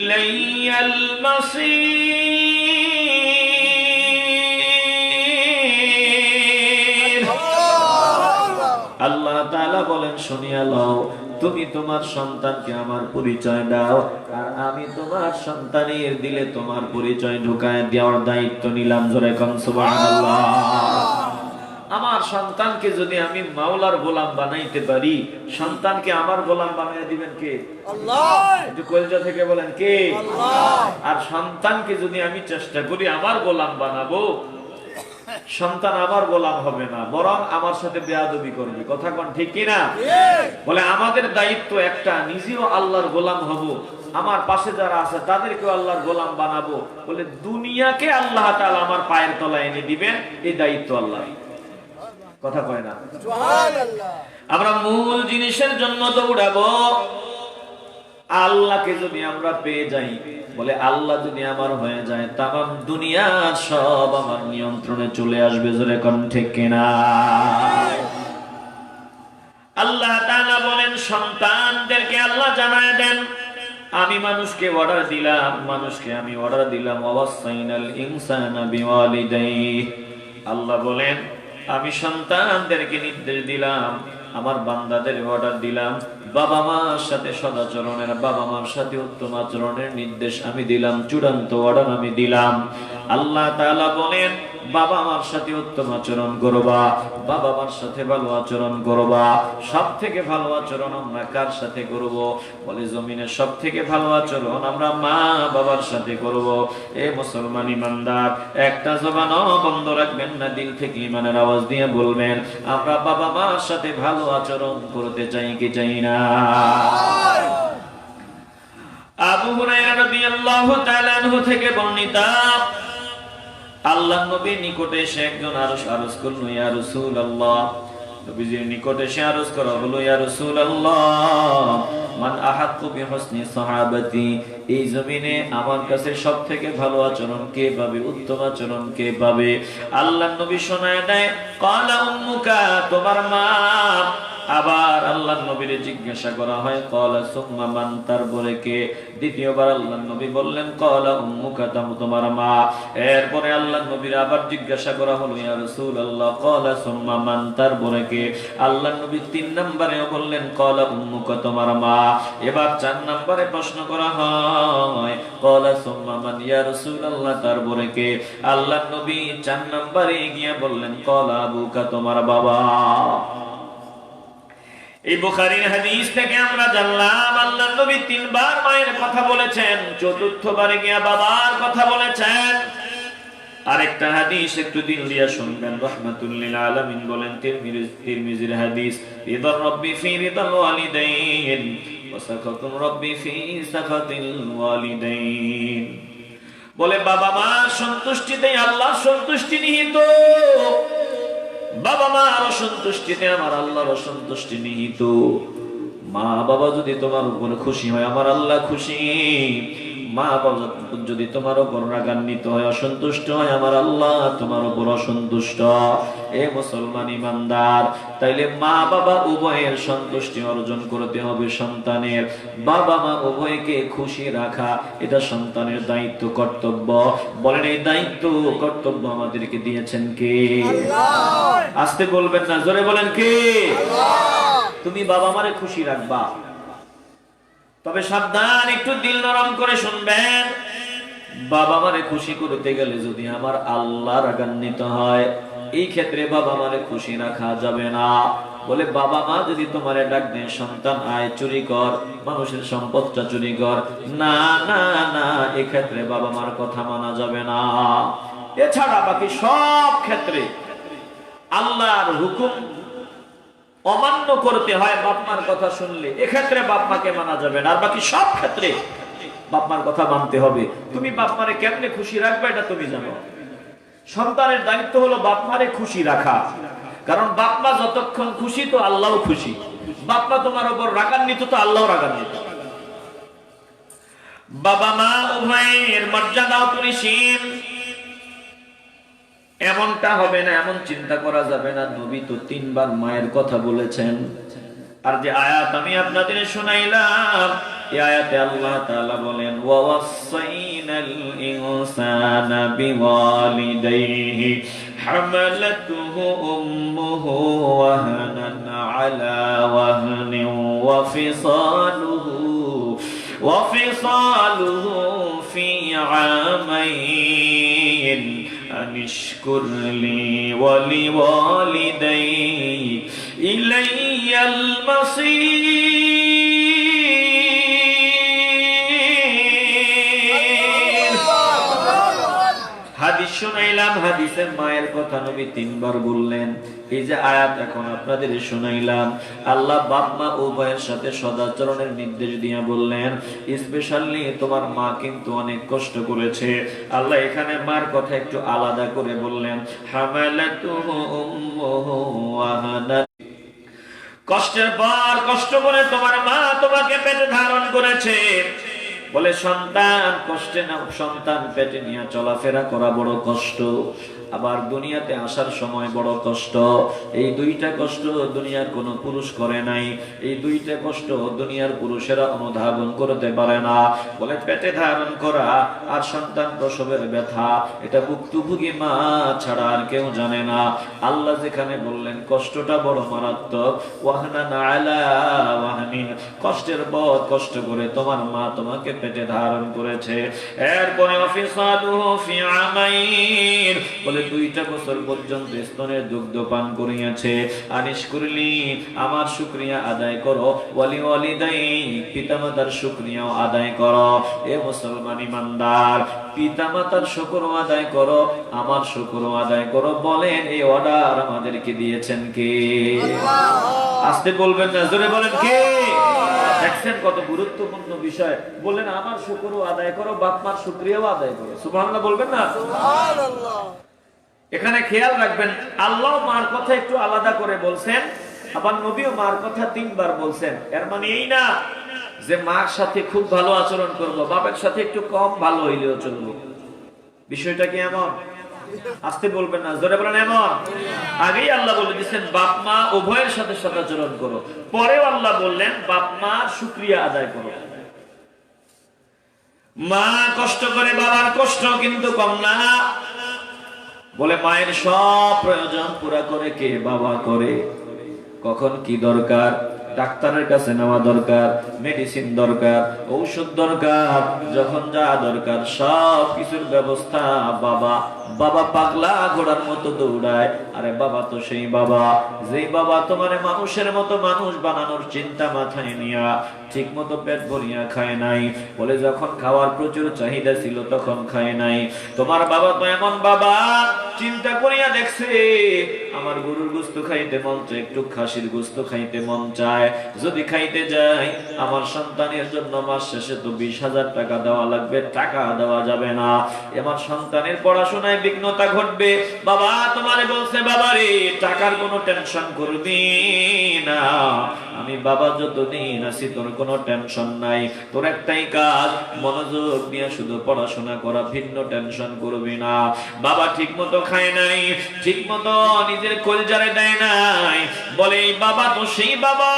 إلي المصير আল্লাহ তাআলা বলেন শুনিয়া লও তুমি তোমার সন্তানকে আমার পরিচয় দাও আর আমি তোমার সন্তানের দিলে তোমার পরিচয় ঢুকায় দেওয়ার দায়িত্ব নিলাম জোরে কম সুবহানাল্লাহ আমার সন্তানকে যদি আমি মাওলার গোলাম বানাইতে পারি সন্তানকে আমার গোলাম বানিয়ে দিবেন কে? কলজা থেকে বলেন কে? আর সন্তানকে যদি আমি চেষ্টা করি আমার গোলাম বানাবো সন্তান আমার গোলাম হবে না বরং আমার সাথে বেয়াদবি করবে। কথা কোন ঠিক কিনা বলে আমাদের দায়িত্ব একটা নিজেও আল্লাহর গোলাম হব। আমার পাশে যারা আছে তাদেরকেও আল্লাহর গোলাম বানাবো। বলে দুনিয়াকে আল্লাহ তাআলা আমার পায়ের তলায় এনে দিবেন এই দায়িত্ব আল্লাহ কথা কয় না। আমরা মূল জিনিসের জন্য দৌড়াবো। আল্লাহকে যদি আমরা পেয়ে যাই বলে আল্লাহ যদি আমার হয়ে যায় তাম দুনিয়া সব আমার নিয়ন্ত্রণে চলে আসবে জোরে কোন ঠিক কিনা? আল্লাহ তাআলা বলেন সন্তানদেরকে আল্লাহ জানায় দেন আমি মানুষকে অর্ডার দিলাম মানুষকে আমি অর্ডার দিলাম অবস্থাইনাল ইনসানা বিওয়ালিদাইহি। আল্লাহ বলেন আমি সন্তানদেরকে নির্দেশ দিলাম, আমার বান্দাদের অর্ডার দিলাম, বাবা মার সাথে সদাচরণের, বাবা মার সাথে উত্তম আচরণের নির্দেশ আমি দিলাম, চূড়ান্ত অর্ডার আমি দিলাম। আল্লাহ তাআলা বলেন, বাবা মার সাথে উত্তম আচরণ করবা, বাবা মার সাথে ভালো আচরণ করবা। সব থেকে ভালো আচরণ আমরা কার সাথে করব? বলে জমিনে সব থেকে ভালো আচরণ আমরা মা বাবার সাথে করব। এ মুসলমান ইমানদার, একটা জবান বন্ধ রাখবেন না, দিল থেকে ইমানের আওয়াজ দিয়ে বলবেন, আমরা বাবা মার সাথে ভালো আচরণ করতে চাই কি চাই না? আবু হুরায়রা রাদিয়াল্লাহু তাআলা থেকে বর্ণিত আল্লাহ নবীর নিকটে এসে একজন আরস আরস করল, ইয়া রাসূলুল্লাহ। নবীজির নিকটে এসে আরস করা হলো, ইয়া রাসূলুল্লাহ। মান আহাক্কু বিহুসনি সাহাবাতি। এই জমিনে আমার কাছে সব থেকে ভালো আচরণ কে পাবে? উত্তম আচরণ কে পাবে? আল্লাহ নবী শোনায় দেয়, ক্বালা উম্মুকা, তোমার মা আবার আল্লাহ নবীর জিজ্ঞাসা করা হয় কলা সুম্মা, মান তারপরে কে? দ্বিতীয়বার আল্লাহ নবী বললেন কলা উম্মুকা, তাম, তোমার মা। এরপরে আল্লাহ নবীর আবার জিজ্ঞাসা করা হলো, ইয়া রাসূলুল্লাহ কলা সুম্মা, মান তারপরে কে? আল্লাহ নবী তিন নম্বরেও বললেন কলা উম্মুকা, তোমার মা। এবার চার নম্বরে প্রশ্ন করা হয় কলা সুম্মা রাসূলুল্লাহ তারপরে কে? আল্লাহ নবী চার নম্বরে গিয়ে বললেন, কলা কথা বলেছেন, চতুর্থবারে গিয়া বাবার কথা বলেছেন। আরেকটা হাদিস একটু দিল দিয়া শুনবেন রহমাতুল্লিল আলামিন বলেন তিরমিজির হাদিস রিদার রব্বি ওয়া ربي في سخط الوالدين বলে, বাবা মা, সন্তুষ্টিতে আল্লাহ সন্তুষ্টি নিহিত। বাবা মা আরও অসন্তুষ্টিতে আমার আল্লাহর অসন্তুষ্টি নিহিত। মা বাবা যদি তোমার উপরে খুশি হয়, আমার আল্লাহ খুশি। মা বাবা যদি তোমার উপর রাগান্বিত হয় অসন্তুষ্ট হয় আমার আল্লাহ তোমার উপর অসন্তুষ্ট। এ মুসলমান ইমানদার তাইলে মা বাবা উভয়ের সন্তুষ্টি অর্জন করতে হবে সন্তানের। বাবা মা উভয়কে খুশি রাখা এটা সন্তানের দায়িত্ব কর্তব্য। বলেন এই দায়িত্ব কর্তব্য আমাদেরকে দিয়েছেন কে? আসতে বলবেন না জোরে বলেন কে? তুমি বাবা মারে খুশি রাখবা। তবে সাবধান, একটু দিল নরম করে শুনবেন। বাবা মারে খুশি করতে গেলে যদি আমার আল্লাহ রাগান্বিত হয়, এই ক্ষেত্রে বাবা মারে খুশি রাখা যাবে না। বলে, বাবা মা, যদি তোমারে ডাক সন্তান আয়, চুরি কর, মানুষের সম্পদটা চুরি কর, না না না, এক্ষেত্রে বাবা মার কথা মানা যাবে না। এছাড়া বাকি সব ক্ষেত্রে আল্লাহর হুকুম অমান্য করতে হয় বাপমার কথা শুনলে, এক্ষেত্রে বাপমাকে মানা যাবে না। আর বাকি সব ক্ষেত্রে বাপমার কথা মানতে হবে। তুমি বাপমারে কেমনে খুশি রাখবে, এটা তুমি জানো। সন্তানের দায়িত্ব হলো বাপমারে খুশি রাখা। কারণ বাপমা যতক্ষণ খুশি, তো আল্লাহও খুশি। বাপমা তোমার উপর রাগান্বিত, তো আল্লাহ রাগান্বিত। বাবা মা, উভয়ের মর্যাদা অপরিসীম এমনটা হবে না এমন চিন্তা করা যাবে না নবী তো তিনবার মায়ের কথা বলেছেন আর যে আয়াত আমি আপনাদের শোনাইলাম এই আয়াতে আল্লাহ তাআলা বলেন ওয়াসাইনাল ইনসানা বিওয়ালিদাইহি حملته أمه وهنا على وهن وفصاله وفصاله في عامين أن اشكر لي ولوالديك إلي المصير শুনাইলাম হাদিসের মায়ের কথা নবী তিনবার বললেন। এই যে আয়াত এখন আপনাদের শুনাইলাম। আল্লাহ বাপ মা উভয়ের সাথে সদাচরণের নির্দেশ দিয়ে বললেন, স্পেশালি তোমার মা কিন্তু অনেক কষ্ট করেছে। আল্লাহ এখানে মার কথা একটু আলাদা করে বললেন কষ্টের পর কষ্ট করে তোমার মা তোমাকে পেটে ধারণ করেছে। বলে সন্তান কষ্টে না সন্তান পেটে নিয়ে চলাফেরা করা বড় কষ্ট। আবার দুনিয়াতে আসার সময় বড় কষ্ট। এই দুইটা কষ্ট দুনিয়ার কোনো পুরুষ করে নাই। এই দুইটা কষ্ট দুনিয়ার পুরুষেরা অনুধাবন করতে পারে না। বলে পেটে ধারণ করা আর সন্তান প্রসবের ব্যথা, এটা ভুক্তভোগী মা ছাড়া আর কেউ জানে না। আল্লাহ যেখানে বললেন, কষ্টটা বড় মারাত্মক। ওয়াহনা ওয়াহনিন কষ্টের পর কষ্ট করে তোমার মা তোমাকে পেটে ধারণ করেছে। এরপরে আমাইন। বলে দুইটা বছর পর্যন্ত স্তনের দুগ্ধ পান করিয়াছে। আনিস করলি আমার শুকরিয়া আদায় করো। ওয়ালি ওয়ালিদাই, পিতামাতার শুকরিয়াও আদায় করো। এ মুসলমান ইমানদার, পিতামাতার শুকর আদায় করো, আমার শুকর আদায় করো বলেন, এই অর্ডার আমাদেরকে দিয়েছেন কে? আসতে বলবেন না, জোরে বলেন কে? দেখছেন কত গুরুত্বপূর্ণ বিষয়। বলেন, আমার শুকর আদায় করো বাপ মার শুক্রিয়াও আদায় করো। সুবহানাল্লাহ বলবেন না? এখানে খেয়াল রাখবেন, আল্লাহ মার কথা একটু আলাদা করে বলছেন, আবার নবীও মার কথা তিনবার বলছেন। এর মানে এই না যে মার সাথে খুব ভালো আচরণ করব, বাপের সাথে একটু কম ভালো হইলেও চলবো। বিষয়টা কি এমন? আসতে বলবেন না, জোরে বলেন, এমন? আগেই আল্লাহ বলে দিচ্ছেন বাপ মা উভয়ের সাথে সদাচরণ করো। পরেও আল্লাহ বললেন, বাপ মার শুক্রিয়া আদায় করো। মা কষ্ট করে বাবার কষ্ট কিন্তু কম না। বলে, মায়ের সব প্রয়োজন পুরা করে কে বাবা করে? কখন কি দরকার? ডাক্তারের কাছে নেওয়া দরকার মেডিসিন দরকার, ঔষধ দরকার, যখন যা দরকার, সব কিছুর ব্যবস্থা বাবা। বাবা পাগলা ঘোড়ার মতো দৌড়ায়। আরে বাবা তো সেই বাবা। যেই বাবা তোমার মানুষের মতো মানুষ বানানোর চিন্তা মাথায় নিয়া ঠিক মতো পেট ভরিয়া খায় নাই। বলে যখন খাওয়ার প্রচুর চাহিদা ছিল, তখন খায় নাই। তোমার বাবা তো এমন বাবা, চিন্তা করিয়া দেখছে, আমার গরুর গোস্ত খাইতে মন চায়, একটু খাসির গোস্ত খাইতে মন চায়। যদি খাইতে যাই আমার সন্তানের জন্য মাস শেষে তো বিশ হাজার টাকা দেওয়া লাগবে, টাকা দেওয়া যাবে না। আমার সন্তানের পড়াশোনায় বিঘ্নতা ঘটবে। বাবা, তোমারে বলছে বাবা রে টাকার কোনো টেনশন করবি না। আমি বাবা যতদিন আছি, তোর কোনো টেনশন নাই। তোর একটাই কাজ, মনোযোগ দিয়ে শুধু পড়াশোনা করা, ভিন্ন টেনশন করবি না। বাবা ঠিক মতো খায় নাই ঠিক মতো নিজের কলজারে দেয় নাই। বলে বাবা তো সেই বাবা,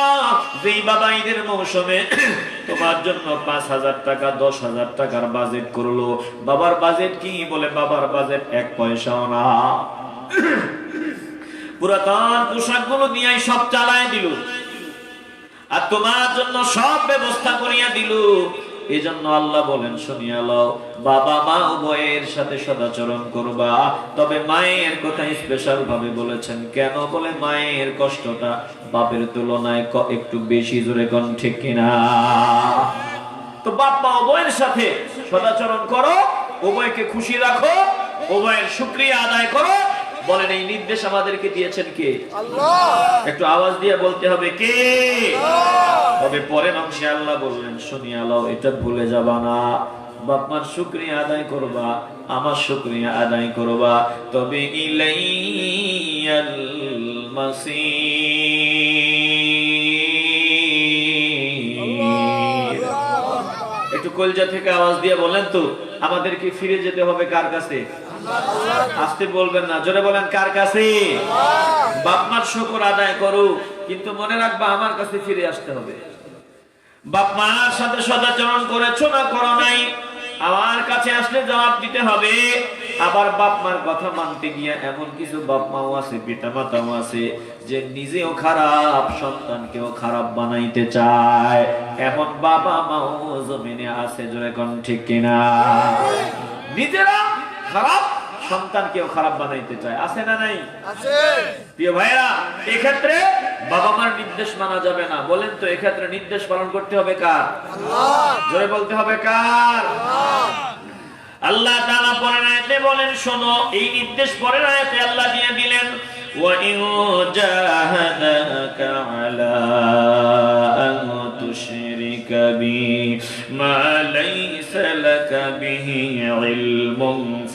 যেই বাবা ঈদের মৌসুমে তোমার জন্য পাঁচ হাজার টাকা, দশ হাজার টাকার বাজেট করল। বাবার বাজেট কি? বলে, বাবার বাজেট এক পয়সাও না। পুরাতন পোশাকগুলো নিয়ে সব চালায় দিল। আর তোমার জন্য সব ব্যবস্থা করিয়া দিল। এই জন্য আল্লাহ বলেন, শুনিয়া লও, বাবা মা উভয়ের সাথে সদাচরণ করবা। তবে মায়ের কথা স্পেশাল ভাবে বলেছেন। কেন বলে মায়ের কষ্টটা? বাপের তুলনায় একটু বেশি জোরে কোন, ঠিক কিনা? তো বাপ মা উভয়ের সাথে সদাচরণ করো, উভয়কে খুশি রাখো, উভয়ের শুক্রিয়া আদায় করো বলেন এই নির্দেশ আমাদেরকে দিয়েছেন কে? একটু আওয়াজ দিয়ে বলতে হবে কে? তবে পরের অংশে আল্লাহ বললেন শুনিয়া লও এটা ভুলে যাবা না। বাপমার শুক্রিয়া আদায় করবা আমার শুক্রিয়া আদায় করবা। তবে ইলাইয়াল একটু কলজা থেকে আওয়াজ দিয়ে বলেন তো আমাদেরকে ফিরে যেতে হবে কার কাছে? আসতে বলবেন না। জোরে বলেন কার কাছে? বাপমার শুকর আদায় করো কিন্তু মনে রাখবা আমার কাছে ফিরে আসতে হবে। বাপ মার সাথে সদাচরণ করেছ না করো নাই। আমার কাছে আসলে জবাব দিতে হবে। আবার বাপ মার কথা মানতে গিয়ে এমন কিছু বাপ মাও আছে পিতা মাতাও আছে যে নিজেও খারাপ সন্তানকেও খারাপ বানাইতে চায়। এমন বাবা মাও জমিনে আছে জোরে কোন ঠিক কিনা? নিজেরা খারাপ সন্তানকেও খারাপ বানাইতে চায় আছে না নাই প্রিয় ভাইরা এক্ষেত্রে বাবা মার নির্দেশ মানা যাবে না বলেন তো এক্ষেত্রে নির্দেশ পালন করতে হবে কার জোরে বলতে হবে কার আল্লাহ তাআলা পরের আয়াতে বলেন শোনো এই নির্দেশ পরের আয়াতে আল্লাহ দিয়ে দিলেন وَإِن جَاهَدَاكَ عَلَى أَن تُشْرِكَ بِي مَا لَيْسَ لَكَ بِهِ عِلْمٌ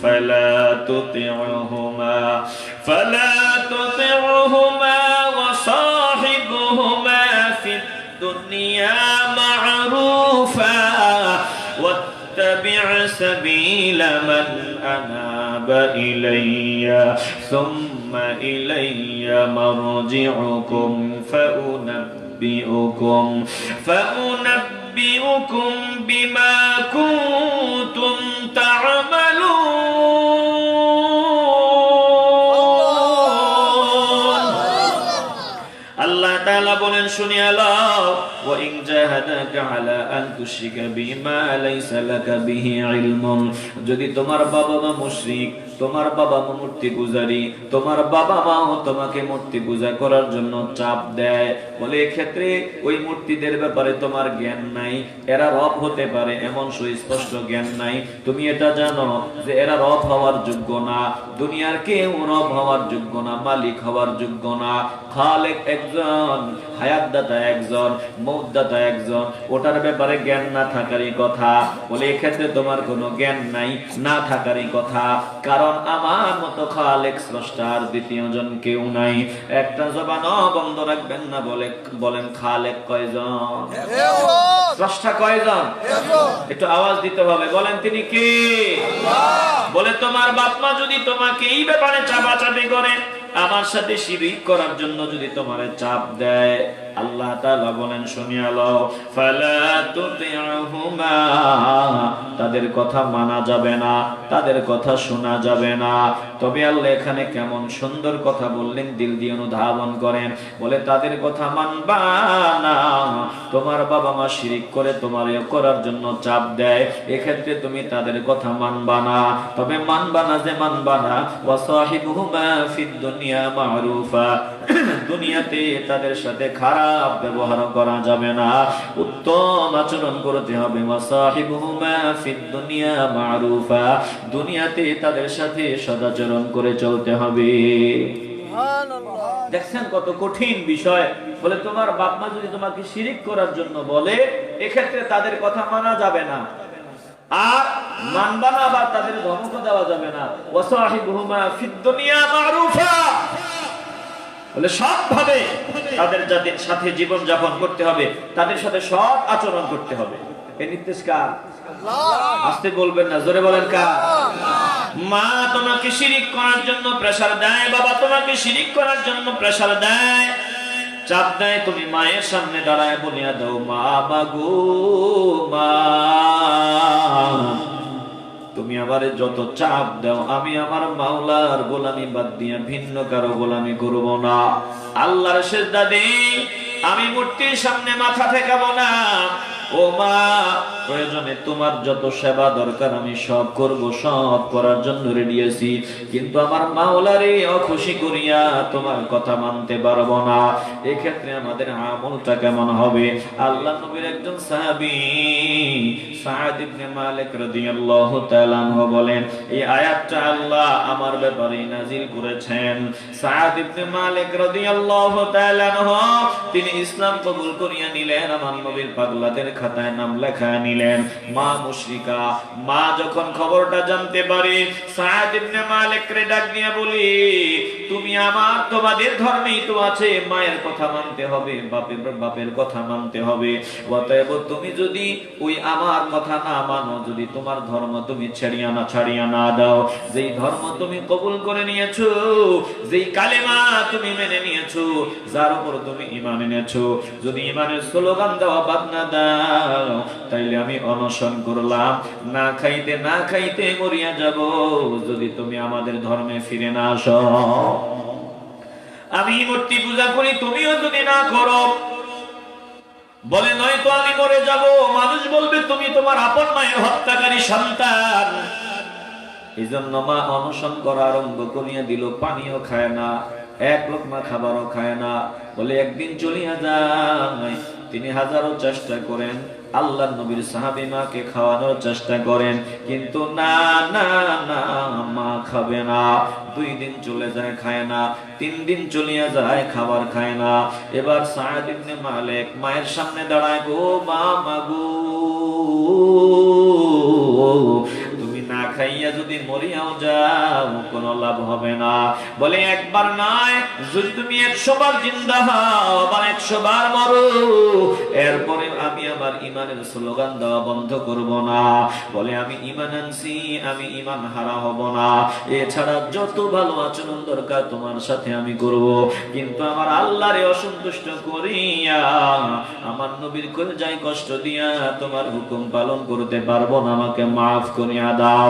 فَلَا تُطِعْهُمَا فَلَا تُطِعْهُمَا وَصَاحِبْهُمَا فِي الدُّنْيَا مَعْرُوفًا واتبع سبيل من أناب إلي ثم إلي مرجعكم فأنبئكم فأنبئكم بما كنتم শুনিয়া লও ওয়া ইন জাহাদাকা আলা আন তুশরিকা বিমা লাইসা লাকা বিহি ইলমুন। যদি তোমার বাবা মা মুশরিক তোমার বাবা মূর্তি পূজারি, তোমার বাবা মাও তোমাকে মূর্তি পূজা করার জন্য চাপ দেয়। বলে এক্ষেত্রে ওই মূর্তিদের ব্যাপারে তোমার জ্ঞান নাই, এরা রব হতে পারে এমন সুস্পষ্ট জ্ঞান নাই। তুমি এটা জানো যে এরা রব হওয়ার যোগ্য না, দুনিয়ার কেউ রব হওয়ার যোগ্য না, মালিক হওয়ার যোগ্য না। খালেক একজন, হায়াতদাতা একজন মৌদাতা একজন, ওটার ব্যাপারে জ্ঞান না থাকারই কথা। বলে এক্ষেত্রে তোমার কোনো জ্ঞান নাই, না থাকারই কথা। কারণ আমার মতো খালেক স্রষ্টার দ্বিতীয় জন কেউ নাই। একটা জবানও বন্ধ রাখবেন না বলে বলেন খালেক কয়জন? স্রষ্টা কয়জন? একটু আওয়াজ দিতে হবে। বলেন তিনি কে? বলে তোমার বাপ মা যদি তোমাকে এই ব্যাপারে চাপাচাপি করে, আমার সাথে শিরিক করার জন্য যদি তোমার চাপ দেয় আল্লাহ তাআলা বলেন, শুনিয়া লও, ফালা তুতি'হুমা তাদের কথা মানা যাবে না, তাদের কথা শোনা যাবে না। তবে আল্লাহ এখানে কেমন সুন্দর কথা বললেন, দিল দিয়ে অনুধাবন করেন, বলে, তাদের কথা মানবা না। তোমার বাবা মা শিরিক করে তোমার এ করার জন্য চাপ দেয়, এক্ষেত্রে তুমি তাদের কথা মানবা না। তবে মানবা না যে মানবা না। ওয়াসাহিবুহুমা ফিদ দুনিয়া মারুফা। দুনিয়াতে তাদের সাথে খারাপ ব্যবহার করা যাবে না। উত্তম আচরণ করতে হবে। দুনিয়া মারুফা। দুনিয়াতে তাদের সাথে সদাচরণ করে চলতে হবে। দেখছেন কত কঠিন বিষয়? বলে তোমার বাপ মা যদি তোমাকে শিরিক করার জন্য বলে এক্ষেত্রে তাদের কথা মানা যাবে না। আর মানবা না বা তাদের ধমক দেওয়া যাবে না। ওয়াসাহিবুহুমা ফিদ দুনিয়া মারুফা। বলে সৎভাবে তাদের যাদের সাথে জীবন যাপন করতে হবে তাদের সাথে সৎ আচরণ করতে হবে। এই নির্দেশ কার? আসতে বলবেন না জোরে বলেন কার? মা তোমাকে শিরিক করার জন্য প্রেসার দেয় বাবা তোমাকে শিরিক করার জন্য প্রেসার দেয়। চাপ দেয় তুমি মায়ের সামনে দাঁড়ায় বলিয়া দাও মা বাগো মা। তুমি আমারে যত চাপ দাও, আমি আমার মাওলার গোলামি বাদ দিয়ে ভিন্ন কারও গোলামি করব না। আল্লাহর সেজদা দেই আমি মূর্তির সামনে মাথা ঠেকাবো না। প্রয়োজনে তোমার যত সেবা দরকার আমি সব করব, সব করার জন্য রেডি আছি। কিন্তু আমার মাওলারে অখুশি করিয়া তোমার কথা মানতে পারব না। এক্ষেত্রে আমাদের আমলটা কেমন হবে? আল্লাহ নবীর একজন সাহাবী মালিক আমার ব্যাপারে নাজিল করেছেন। সাদ ইবনে মালিক রাদিয়াল্লাহু তাআলা তিনি ইসলাম কবুল করিয়া নিলেন। আমার নবীর পাগলাদের খাতায় নাম লেখা নিলেন। মা মুশরিকা, মা যখন খবরটা জানতে পারে বলি, তুমি আমার, তোমাদের ধর্মেই তো আছে, মায়ের কথা মানতে হবে, বাপের বাপের কথা মানতে হবে। অতএব তুমি যদি ওই আমার কথা না মানো, যদি তোমার ধর্ম তুমি ছাড়িয়া না ছাড়িয়া না দাও। যেই ধর্ম তুমি কবুল করে নিয়েছো, যেই কালেমা তুমি মেনে নিয়েছো, যার উপর তুমি ইমান এনেছো। যদি ইমানের স্লোগান দেওয়া বাদ না দাও তাইলে আমি অনশন করলাম। না খাইতে না খাইতে মরিয়া যাব, যদি তুমি আমাদের ধর্মে ফিরে না আসো। আমি মূর্তি পূজা করি, তুমিও যদি না করো। বলে নয় তো আমি মরে যাব। মানুষ বলবে, তুমি তোমার আপন মায়ের হত্যাকারী সন্তান। এই জন্য মা অনশন করা আরম্ভ করিয়া দিল, পানিও খায় না, এক লোকমা খাবারও খায় না। বলে, একদিন চলিয়া যায় তিনি হাজারো চেষ্টা করেন আল্লাহ নবীর সাহাবী মাকে খাওয়ানোর চেষ্টা করেন, কিন্তু না না না, মা খাবে না, দুই দিন চলে যায়, খায় না, তিন দিন চলিয়া যায়, খাবার খায় না। এবার সায়াদ ইবনে মালিক মায়ের সামনে দাঁড়ায়, গো মা মাগো খাইয়া যদি মরিয়াও যাও, কোনো লাভ হবে না। বলে একবার নয়, যদি তুমি একশো বার জিন্দা হও আবার একশো বার মরো, এরপরে আমি আমার ইমানের স্লোগান দেওয়া বন্ধ করব না। বলে আমি ইমান আনছি, আমি ইমান হারা হব না। এছাড়া যত ভালো আচরণ দরকার তোমার সাথে আমি করব। কিন্তু আমার আল্লাহরে অসন্তুষ্ট করিয়া, আমার নবীর করে যাই কষ্ট দিয়া তোমার হুকুম পালন করতে পারব না, আমাকে মাফ করিয়া দাও।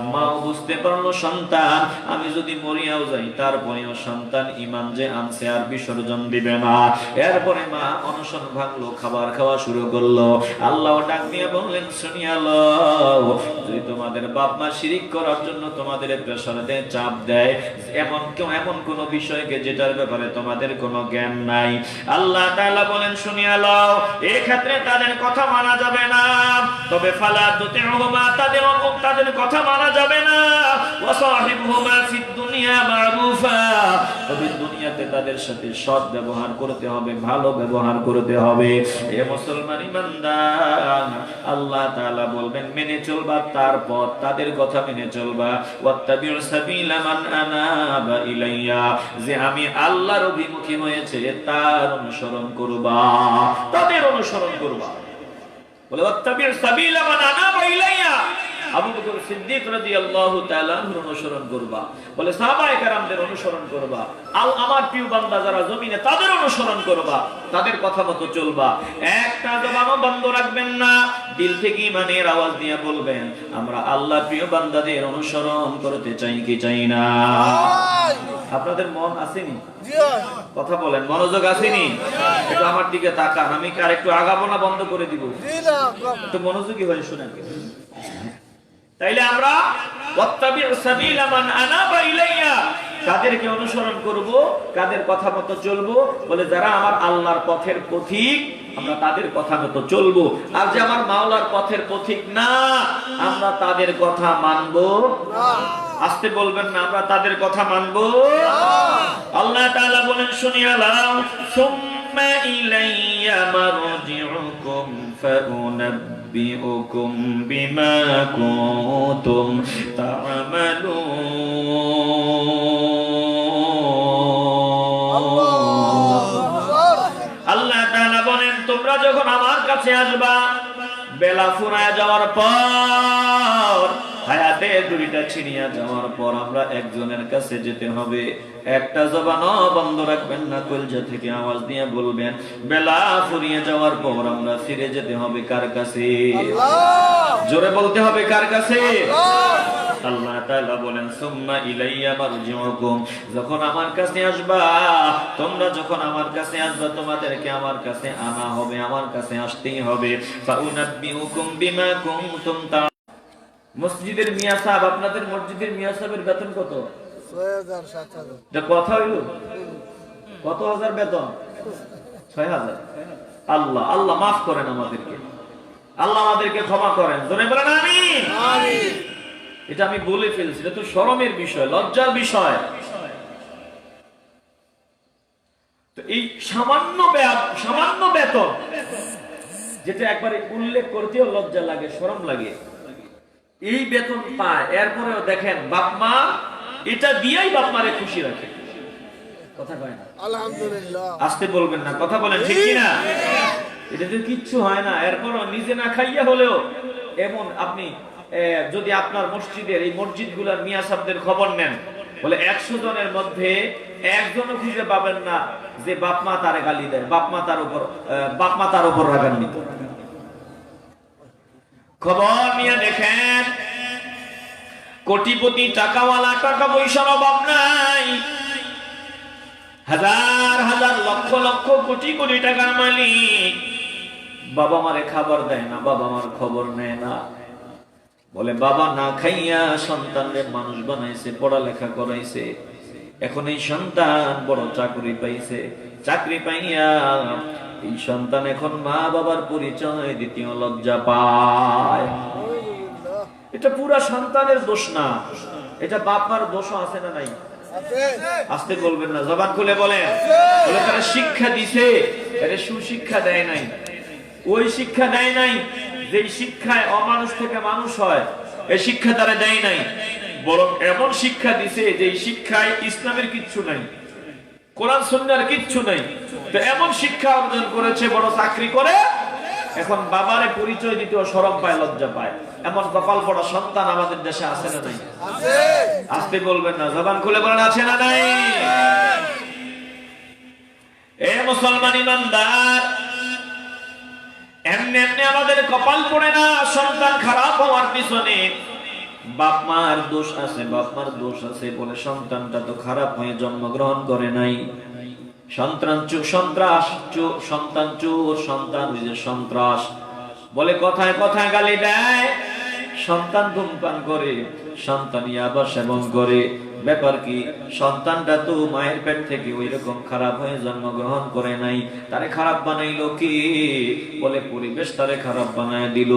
মাও বুঝতে পারল সন্তান, আমি যদি মরিয়াও যাই, তারপরেও সন্তান ইমান যে আনছে আর বিসর্জন দিবে না। এরপরে মা অনশন ভাঙলো, খাবার খাওয়া শুরু করল। আল্লাহ ডাক দিয়ে বললেন, শুনিয়া লও যদি তোমাদের বাপ মা শিরিক করার জন্য তোমাদের প্রেশার দেয় চাপ দেয়, এমন কেউ, এমন কোন বিষয়কে যেটার ব্যাপারে তোমাদের কোনো জ্ঞান নাই। আল্লাহ তাআলা বলেন, শুনিয়া লও এই ক্ষেত্রে তাদের কথা মানা যাবে না। তবে ফালা তুতিউহুমা, তাদের তাদের কথা মানা যাবে না। ওয়াসাহিবহুমা ফিদ দুনিয়া মারুফা। তবে দুনিয়াতে তাদের সাথে সৎ ব্যবহার করতে হবে, ভালো ব্যবহার করতে হবে। এ মুসলমান ইমানদার, আল্লাহ তাআলা বলবেন, মেনে চলবা তারপর তাদের কথা মেনে চলবা। ওয়াত্তাবিউ সাবিলা মান আনাবা ইলাইয়া। যে আমি আল্লাহর অভিমুখী হয়েছে, তার অনুসরণ করবা। তাদের অনুসরণ করবা। বলে, ওয়াত্তাবিউ সাবিলা মান আনাবা ইলাইয়া। আবু বকর সিদ্দিক রাদিয়াল্লাহু তাআলা অনুসরণ করবা। বলে সাহাবায়ে কেরামদের অনুসরণ করবা। আল আমার প্রিয় বান্দা যারা জমিনে তাদের অনুসরণ করবা। তাদের কথা মতো চলবা। একটা জবানও বন্ধ রাখবেন না। দিল থেকে ইমানের আওয়াজ দিয়ে বলবেন আমরা আল্লাহ প্রিয় বান্দাদের অনুসরণ করতে চাই কি চাই না? আপনাদের মন আসেনি? কথা বলেন মনোযোগ আসেনি? একটু আমার দিকে তাকান আমি কি আর একটু আগাবো না বন্ধ করে দিব? একটু মনোযোগী হয়ে শুনেন। তাইলে আমরা কাদেরকে অনুসরণ করব, কাদের কথা মতো চলবো? বলে, যারা আমার আল্লাহর পথের পথিক, আমরা তাদের কথা মতো চলবো। আর যে আমার মাওলার পথের পথিক না, আমরা তাদের কথা মানবো। আসতে বলবেন না, আমরা তাদের কথা মানবো? আল্লাহ তাআলা বলেন, শুনিয়া লাও সুম্মা ইলাইয়া মারজিউকুম ফাউনাব্বিউকুম বিমা কুনতুম তা'মালুন আল্লাহ তাআলা বলেন, তোমরা যখন আমার কাছে আসবা, বেলা ফুরায় যাওয়ার পর হায়াতে দুইটা ছিনিয়া যাওয়ার পর আমরা একজনের কাছে যেতে হবে। একটা জবানও বন্ধ রাখবেন না কলজা থেকে আওয়াজ দিয়ে বলবেন বেলা ফুরিয়ে যাওয়ার পর আমরা ফিরে যেতে হবে কার কাছে? জোরে বলতে হবে কার কাছে? আল্লাহ তাআলা বলেন সুম্মা ইলাইয়া মারজিউকুম। যখন আমার কাছে আসবা তোমরা যখন আমার কাছে আসবা তোমাদেরকে আমার কাছে আনা হবে আমার কাছে আসতেই হবে। ফাউনাব্বিউকুম বিমা কুনতুম তা মসজিদের মিয়া সাহেব আপনাদের মসজিদের মিয়া সাহেবের বেতন কত? কথা হইল? কত হাজার বেতন? ছয় হাজার। আল্লাহ আল্লাহ মাফ করেন আমাদেরকে। আল্লাহ আমাদেরকে ক্ষমা করেন। জোরে বলেন আমিন। এটা আমি বলে ফেলছি এটা তো শরমের বিষয় লজ্জার বিষয়। তো এই সামান্য সামান্য বেতন যেটা একবারে উল্লেখ করতেও লজ্জা লাগে শরম লাগে। এই বেতন পায়। এরপরেও দেখেন বাপ মা এটা দিয়েই বাপ মারে খুশি রাখে। কথা কয় না? আলহামদুলিল্লাহ। আসতে বলবেন না কথা বলেন ঠিক কি না এটাতে কিচ্ছু হয় না এরপরও নিজে না খাইয়া হলেও এমন আপনি যদি আপনার মসজিদের এই মসজিদগুলার মিয়া সাহেবদের খবর নেন বলে একশো জনের মধ্যে একজনও খুঁজে পাবেন না যে বাপ মা তার গালি দেয় বাপ মা তার উপর আহ, বাপ মা তার উপর রাগান্বিত। খবর নিয়ে দেখেন। কোটিপতি টাকাওয়ালা টাকা পয়সার অভাব নাই। হাজার হাজার লক্ষ লক্ষ কোটি কোটি টাকার মালিক। বাবা মারে খাবার দেয় না, বাবা মার খবর নেয় না। বলে, বাবা না খাইয়া সন্তানদের মানুষ বানাইছে, পড়ালেখা করাইছে। এখন এই সন্তান বড় চাকরি পাইছে। চাকরি পাইয়া এই সন্তান এখন মা বাবার পরিচয়, দ্বিতীয় লজ্জা পায়। এটা পুরা সন্তানের দোষ না। এটা বাপ মার দোষও আছে না নাই? আসতে বলবেন না, জবান খুলে বলেন। বলে তারা শিক্ষা দিছে এটা সুশিক্ষা দেয় নাই। ওই শিক্ষা দেয় নাই যে শিক্ষায় অমানুষ থেকে মানুষ হয়, এই শিক্ষা তারা দেয় নাই। বরং এমন শিক্ষা দিছে যে শিক্ষায় ইসলামের কিচ্ছু নাই। কোরআন সুন্নার কিচ্ছু নাই। তো এমন শিক্ষা অর্জন করেছে, বড় চাকরি করে, এখন বাবারে পরিচয় দিতেও সরম পায়, লজ্জা পায়। এমন কপাল পড়া সন্তান আমাদের দেশে আছে না নাই? আসতে বলবেন না, জবান খুলে বলেন, আছে না নাই? এ মুসলমান ইমানদার, এমনি এমনি আমাদের কপাল পড়ে না, সন্তান খারাপ হওয়ার পিছনে বাপ মার দোষ আছে, বাপ মার দোষ আছে বলে সন্তানটা তো খারাপ হয়ে জন্মগ্রহণ করে নাই। সন্তান সন্ত্রাস সন্তান চোর, সন্তান সন্ত্রাস। বলে কথায় কথায় গালি দেয়, সন্তান ধূমপান করে সন্তান ইয়াবা সেবন করে। ব্যাপার কি? সন্তানটা তো মায়ের পেট থেকে ওই রকম খারাপ হয়ে জন্মগ্রহণ করে নাই। তারে খারাপ বানাইলো কি? বলে পরিবেশ তারে খারাপ বানায় দিল।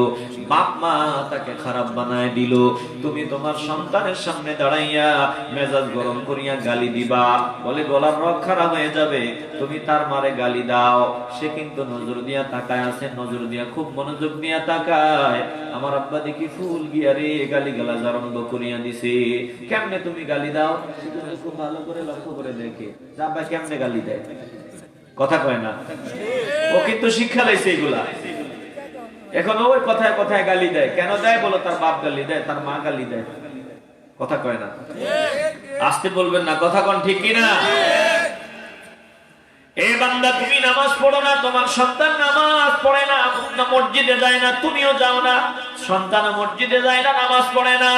বাপ মা তাকে খারাপ বানায় দিল। তুমি তোমার সন্তানের সামনে দাঁড়াইয়া মেজাজ গরম করিয়া গালি দিবা। বলে গলার রক খারাপ হয়ে যাবে। তুমি তার মারে গালি দাও। সে কিন্তু নজর দিয়া তাকায় আছে, নজর দিয়া খুব মনোযোগ দিয়া তাকায়। আমার আব্বা দেখি ফুল গিয়া রে গালি গালাজ আরম্ভ করিয়া দিছে। কেমনে তুমি গালি দাও খুব ভালো করে লক্ষ্য করে দেখে। আব্বা কেমনে গালি দেয়? কথা কয় না। ও কিন্তু শিক্ষা লাইছে এগুলা। এখন ওই কথায় কথায় গালি দেয়। কেন দেয় বলো? তার বাপ গালি দেয়, তার মা গালি দেয়। কথা কয় না। আসতে বলবেন না, কথা কোন ঠিক কিনা? এ বান্দা, তুমি নামাজ পড়ো না, তোমার সন্তান নামাজ পড়ে না না মসজিদে যায় না, তুমিও যাও না। সন্তান মসজিদে যায় না, নামাজ পড়ে না।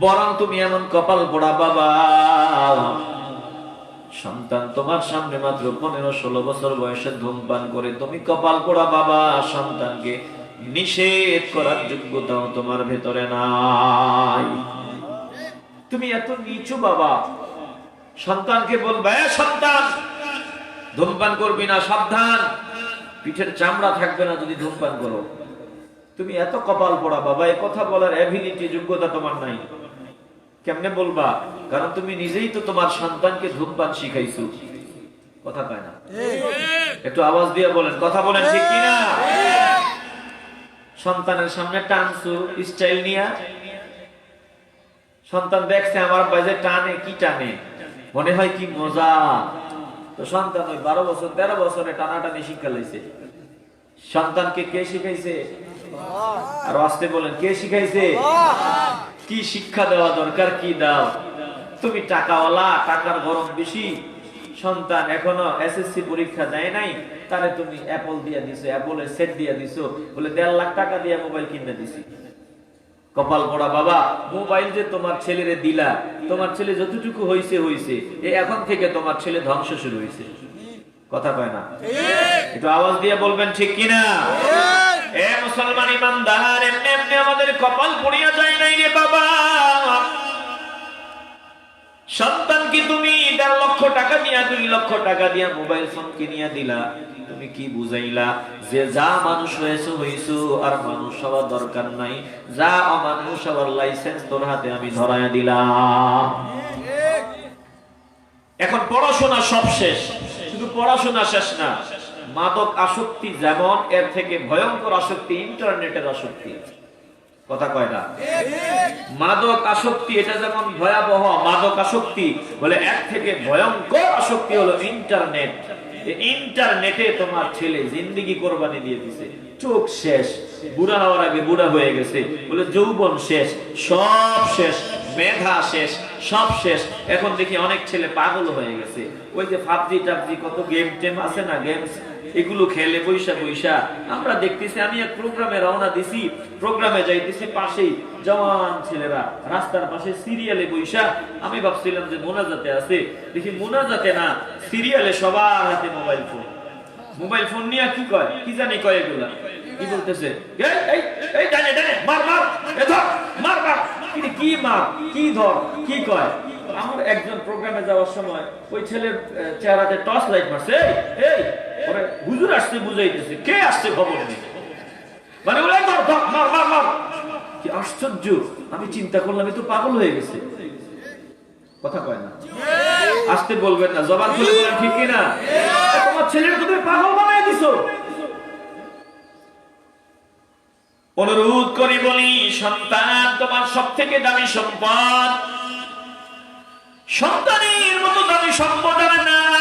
বরং তুমি এমন কপাল পড়া বাবা। সন্তান তোমার সামনে মাত্র পনেরো ষোলো বছর বয়সে ধূমপান করে তুমি কপাল পোড়া বাবা। সন্তানকে নিষেধ করার যোগ্যতাও তোমার ভেতরে নাই। তুমি এত নিচু বাবা। সন্তানকে বলবে, "এ সন্তান, ধূমপান করবি না, সাবধান। পিঠের চামড়া থাকবে না যদি ধূমপান করো। তুমি এত কপাল পড়া বাবা, এ কথা বলার অ্যাবিলিটি যোগ্যতা তোমার নাই। কেমনে বলবা? কারণ তুমি নিজেই তো তোমার সন্তানকে ধূমপান শিখাইছো। কথা পায় না? একটু আওয়াজ দিয়ে বলেন, কথা বলেন ঠিক কিনা? সন্তানের সামনে টানছু স্টাইল নিয়া। সন্তান দেখছে, আমার বাজে টানে, কি টানে? মনে হয় কি মজা। তো সন্তান ওই বারো বছর, তেরো বছরে টানাটানি শিক্ষা লাইছে। সন্তানকে কে শিখাইছে? আর আসতে বলেন কে শিখাইছে? কি শিক্ষা দেওয়া দরকার কি দাও? তুমি টাকাওয়ালা টাকার গরম বেশি। সন্তান এখনও এসএসসি পরীক্ষা দেয় নাই তারে তুমি অ্যাপল দিয়া দিছো অ্যাপলের সেট দিয়া দিছো বলে দেড় লাখ টাকা দিয়ে মোবাইল কিনে দিছি। কপাল পড়া বাবা মোবাইল যে তোমার ছেলেরে দিলা তোমার ছেলে যতটুকু হইছে হইছে। এখন থেকে তোমার ছেলে ধ্বংস শুরু হইছে। কথা কয় না? একটু আওয়াজ দিয়ে বলবেন ঠিক কিনা? এ মুসলমান ইমানদার, এমনি এমনি আমাদের কপাল পড়িয়া যায় নাই রে বাবা। সন্তানকে তুমি? দেড় লক্ষ টাকা দিয়া, দুই লক্ষ টাকা দিয়া মোবাইল ফোন কিনিয়া দিলা। তুমি কি বুঝাইলা? যে যা মানুষ হয়েছে, হইছো, আর মানুষ হওয়ার দরকার নাই। যা অমানুষ হওয়ার লাইসেন্স তোর হাতে আমি ধরাইয়া দিলাম। এখন পড়াশোনা সব শেষ। শুধু পড়াশোনা শেষ না মাদক আসক্তি যেমন, এর থেকে ভয়ঙ্কর আসক্তি, ইন্টারনেটের আসক্তি। কথা কয় না? মাদক আসক্তি, এটা যেমন ভয়াবহ, মাদক আসক্তি বলে এক থেকে ভয়ঙ্কর আসক্তি হলো ইন্টারনেট। ইন্টারনেটে তোমার ছেলে জিন্দিগি কোরবানি দিয়ে দিছে। চোখ শেষ, বুড়া হওয়ার আগে বুড়া হয়ে গেছে। বলে, যৌবন শেষ, সব শেষ, মেধা শেষ, সব শেষ। এখন দেখি অনেক ছেলে পাগল হয়ে গেছে। ওই যে পাবজি টাবজি কত গেম টেম আছে না গেমস এগুলো খেলে বৈশা বৈশা। আমরা দেখতেছি, আমি এক প্রোগ্রামে রওনা দিছি। প্রোগ্রামে যাইতেছি পাশেই জওয়ান ছেলেরা, রাস্তার পাশে সিরিয়ালে বৈশা। আমি ভাবছিলাম যে মোনাজাতে আছে। দেখি মোনাজাতে না, সিরিয়ালে সবার হাতে মোবাইল ফোন। মোবাইল ফোন নিয়ে কি কয়? কি জানি কয় এগুলা। কি বলতেছে? কি মার? কি ধর? কি কয়? আমার একজন প্রোগ্রামে যাওয়ার সময় ওই ছেলের চেহারাতে টর্চ লাইট মারছে। এই ওরে হুজুর আসছে, বুঝাইতেছে, কে আসছে খবর নেই মানে মার মার মার। কি আশ্চর্য, আমি চিন্তা করলাম পাগল হয়ে গেছে। কথা কয় না। আসতে বলবেন না, জবান বলেন, ঠিক না? তোমার ছেলের তুমি পাগল বানাই দিছো। অনুরোধ করি বলি, সন্তান তোমার সব থেকে দামি সম্পদ। সন্তানের মতো দামি সম্পদ আর নাই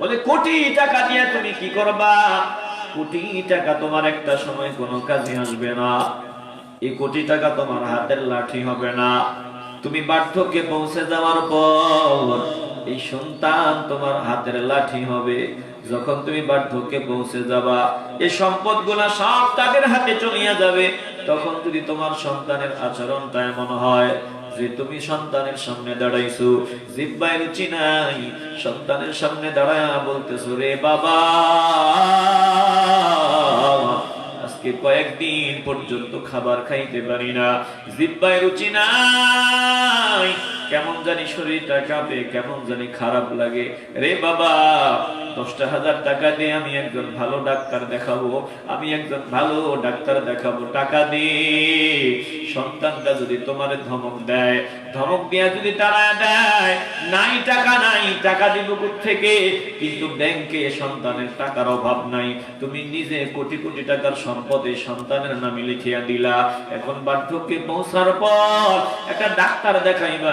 বলে, কোটি টাকা দিয়ে তুমি কি করবা? কোটি টাকা তোমার একটা সময় কোনো কাজে আসবে না। এই কোটি টাকা তোমার হাতের লাঠি হবে না। তুমি বার্ধক্যে পৌঁছে যাওয়ার পর এই সন্তান তোমার হাতের লাঠি হবে। যখন তুমি বার্ধক্যে পৌঁছে যাবা এই সম্পদগুলা সব তাদের হাতে চলিয়া যাবে। তখন যদি তোমার সন্তানের আচরণটা এমন হয় যে তুমি সন্তানের সামনে দাঁড়াইছো জিব্বাই রুচি নাই সন্তানের সামনে দাঁড়ায় বলতেছো, রে বাবা, আজকে কয়েকদিন পর্যন্ত খাবার খাইতে পারি না। জিব্বাই রুচি নাই কেমন জানি শরীরটা কাঁপে, কেমন জানি খারাপ লাগে। রে বাবা, দশটা হাজার টাকা দিয়ে আমি একজন ভালো ডাক্তার দেখাবো, আমি একজন ভালো ডাক্তার দেখাবো, টাকা দিয়ে। সন্তানটা যদি তোমার ধমক দেয়, ধমক দিয়া যদি তারা দেয়, নাই টাকা নাই, টাকা দিব থেকে কিন্তু ব্যাংকে সন্তানের টাকার অভাব নাই। তুমি নিজে কোটি কোটি টাকার সম্পদে সন্তানের নামে লিখিয়া দিলা। এখন বার্ধক্যে পৌঁছার পর একটা ডাক্তার দেখাইবা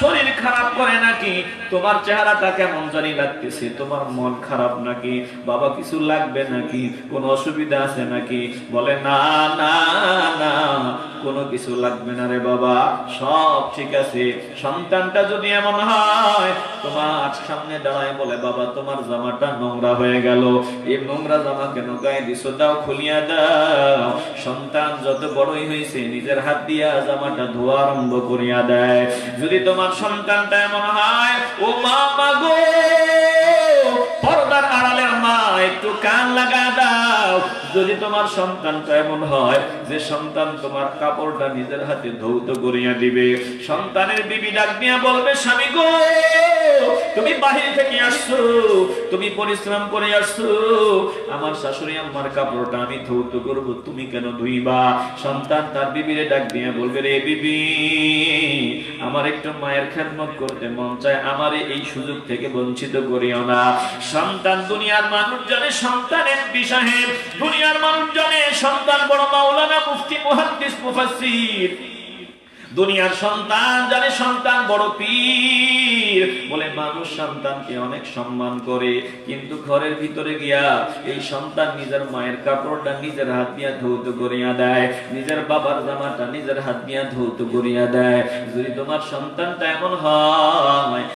শরীর খারাপ করে নাকি? তোমার চেহারাটা কেমন জানি লাগতেছে, তোমার মন খারাপ নাকি? বাবা, কিছু লাগবে নাকি? কোনো অসুবিধা আছে নাকি? বলে, না না না, কোনো কিছু লাগবে না রে বাবা, সব ঠিক আছে। সন্তানটা যদি এমন হয়, তোমার সামনে দাঁড়ায় বলে, বাবা, তোমার জামাটা নোংরা হয়ে গেল। এই নোংরা জামা কেন গায়ে দিছো? দাও, খুলিয়া দাও। সন্তান যত বড়ই হয়েছে নিজের হাত দিয়া জামাটা ধোয়া আরম্ভ করিয়া দেয়। যদি তোমার সন্তানটা এমন হয়, ও মা মাগো পর্দার আড়ালের মা একটু কান লাগা দাও। যদি তোমার সন্তানটা এমন হয় যে সন্তান তোমার কাপড়টা নিজের হাতে ধৌত করিয়া দিবে, সন্তানের বিবি ডাক দিয়া বলবে, স্বামী গো তুমি বাহির থেকে আসছো, তুমি পরিশ্রম করে আসছো। আমার শাশুড়ি আমার কাপড়টা আমি ধৌত করব, তুমি কেন ধুইবা? সন্তান তার বিবিরে ডাক দিয়া বলবে, রে বিবি, আমার একটু মায়ের খেদমত করতে মন চায়, আমার এই সুযোগ থেকে বঞ্চিত করিও না। সন্তান দুনিয়ার মানুষ জানে সন্তানের বিষয়ে দুনিয়ার মানুষ জানে সন্তান বড় মাওলানা মুফতি, মুহাদ্দিস, মুফাসসির। দুনিয়ার সন্তান, জানে সন্তান বড় পীর। বলে, মানুষ সন্তানকে অনেক সম্মান করে, কিন্তু ঘরের ভিতরে গিয়া এই সন্তান নিজের মায়ের কাপড়টা নিজের হাত দিয়া ধৌত করিয়া দেয়, নিজের বাবার জামাটা নিজের হাত দিয়া ধৌত করিয়া দেয়। যদি তোমার সন্তানটা এমন হয়